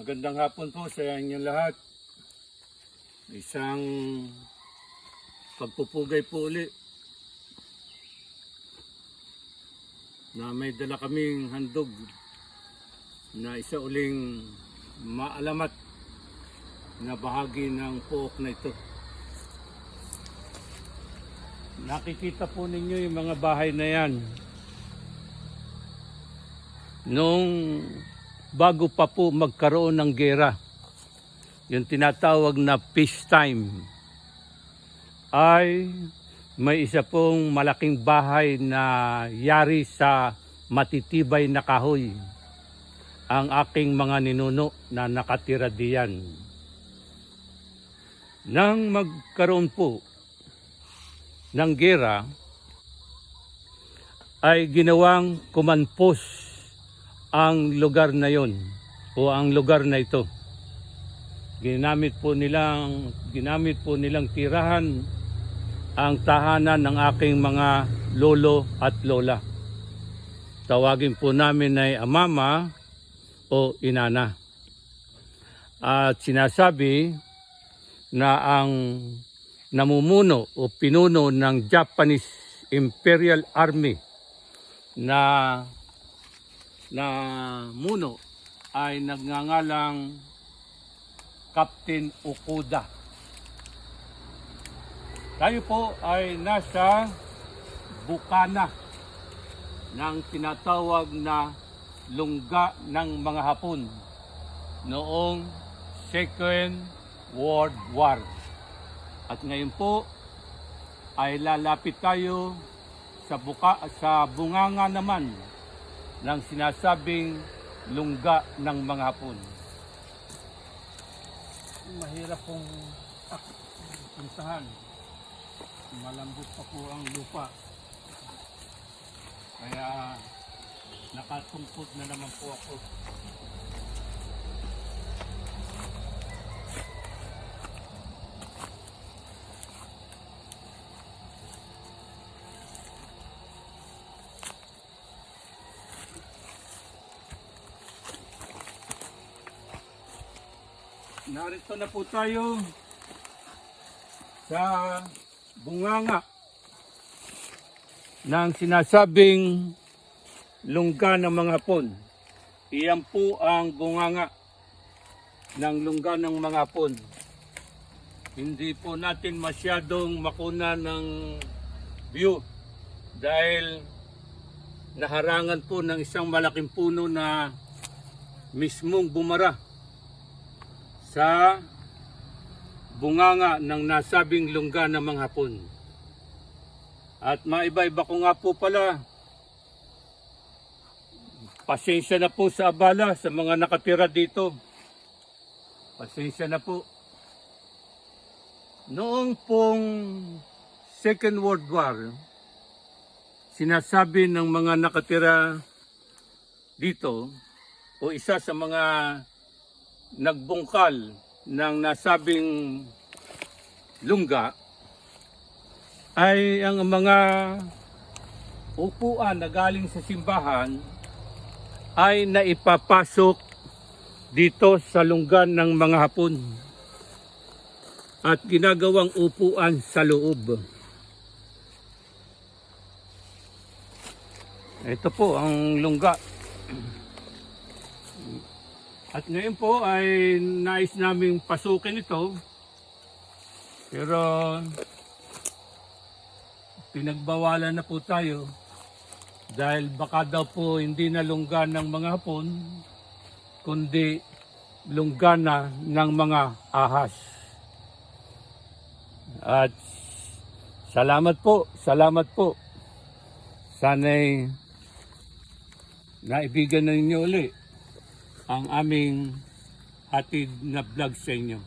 Magandang hapon po sa inyong lahat. Isang pagpupugay po uli na may dala kaming handog na isa uling maalamat na bahagi ng puok na ito. Nakikita po ninyo yung mga bahay na yan. Nung bago pa po magkaroon ng gera, yung tinatawag na peacetime, ay may isa pong malaking bahay na yari sa matitibay na kahoy. Ang aking mga ninuno na nakatira diyan. Nang magkaroon po ng gera, ay ginawang kumanpos ang lugar na yon o ang lugar na ito. Ginamit po nilang ginamit po nilang tirahan ang tahanan ng aking mga lolo at lola. Tawagin po namin ay amama o inana. At sinasabi na ang namumuno o pinuno ng Japanese Imperial Army na na muno ay nagngangalang Captain Okuda. Tayo po ay nasa Bukana ng tinatawag na lungga ng mga Hapon noong Second World War. At ngayon po ay lalapit tayo sa buka sa bunganga naman ng sinasabing lungga ng mga Hapon. Mahirap pong puntahan. Malambot pa po ang lupa. Kaya nakatungkot na naman po ako. Narito na po tayo sa bunganga ng sinasabing lungga ng mga Hapon. Iyan po ang bunganga ng lungga ng mga Hapon. Hindi po natin masyadong makuna ng view dahil naharangan po ng isang malaking puno na mismong bumara sa bunganga ng nasabing lungga ng mga Hapon. At maiba-iba ko nga po pala, pasensya na po sa abala sa mga nakatira dito. Pasensya na po. Noong pong Second World War, sinasabi ng mga nakatira dito, o isa sa mga nagbungkal ng nasabing lungga ay ang mga upuan na galing sa simbahan ay naipapasok dito sa lunggan ng mga hapon at ginagawang upuan sa loob. Ito po ang lungga. At ngayon po ay nais naming pasukin ito. Pero pinagbawalan na po tayo dahil baka daw po hindi na lungga ng mga hapon kundi lungga na ng mga ahas. At salamat po, salamat po. Sana'y naibigan na ninyo uli ang aming hatid na vlog sa inyo.